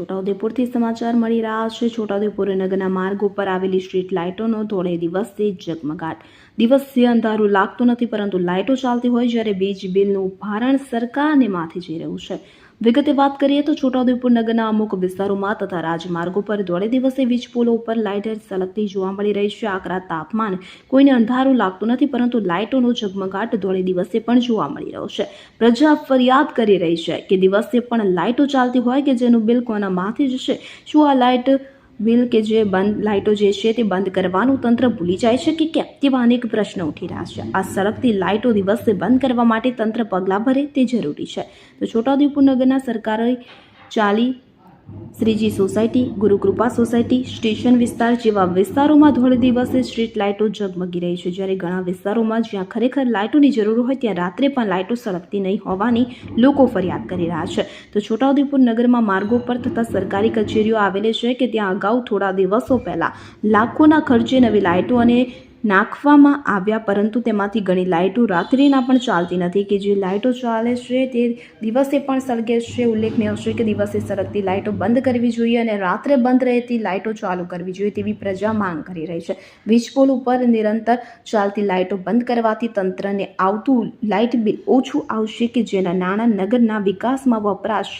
છોટાઉદેપુરથી સમાચાર મળી રહ્યા છે. છોટાઉદેપુર નગરના માર્ગ ઉપર આવેલી સ્ટ્રીટ લાઇટોનો ધોળે દિવસે જગમગાટ દિવસે અંધારું લાગતું નથી, પરંતુ લાઇટો ચાલતી હોય, જ્યારે વીજ બિલનું ભારણ સરકારને માથે જઈ રહ્યું છે. વિગતે વાત કરીએ તો છોટાઉદેપુર નગરના અમુક વિસ્તારોમાં તથા રાજમાર્ગો પર ધોળે દિવસે વીજ પોલો ઉપર લાઇટર સળગતી જોવા મળી રહી છે. આકરા તાપમાન કોઈને અંધારું લાગતું નથી, પરંતુ લાઇટોનો ઝગમગાટ ધોળે દિવસે પણ જોવા મળી રહ્યો છે. પ્રજા ફરિયાદ કરી રહી છે કે દિવસે પણ લાઇટો ચાલતી હોય કે જેનું બિલ કોના માથે જશે શું આ લાઇટ બિલ કે જે બંધ, લાઇટો જે છે તે બંધ કરવાનું તંત્ર ભૂલી જાય છે કે કેમ? તેવા અનેક પ્રશ્નો ઉઠી રહ્યા છે. આ સળગતી લાઇટો દિવસે બંધ કરવા માટે તંત્ર પગલાં ભરે તે જરૂરી છે. તો છોટાઉદેપુર નગરના સરકારે ચાલી Shriji society, Gurukrupa society, station વિસ્તાર જેવા વિસ્તારોમાં ધોળે દિવસે સ્ટ્રીટ લાઇટો ઝગમગી રહી છે. જ્યારે ઘણા વિસ્તારોમાં જ્યાં ખરેખર લાઇટોની જરૂર હોય ત્યાં રાત્રે પણ લાઇટો સળગતી નહીં હોવાની લોકો ફરિયાદ કરી રહ્યા છે. તો છોટાઉદેપુર નગરમાં માર્ગો પર તથા સરકારી કચેરીઓ આવેલી છે કે ત્યાં અગાઉ થોડા દિવસો પહેલાં લાખોના ખર્ચે નવી લાઇટો અને નાખવામાં આવ્યા, પરંતુ તેમાંથી ઘણી લાઇટો રાત્રિના પણ ચાલતી નથી. કે જે લાઇટો ચાલે છે તે દિવસે પણ સળગે છે. ઉલ્લેખનીય છે કે દિવસે સળગતી લાઇટો બંધ કરવી જોઈએ અને રાત્રે બંધ રહેતી લાઇટો ચાલુ કરવી જોઈએ તેવી પ્રજા માંગ કરી રહી છે. વીજપોલ ઉપર નિરંતર ચાલતી લાઇટો બંધ કરવાથી તંત્રને આવતું લાઇટ બિલ ઓછું આવશે કે જેના નાણાં નગરના વિકાસમાં વપરાશ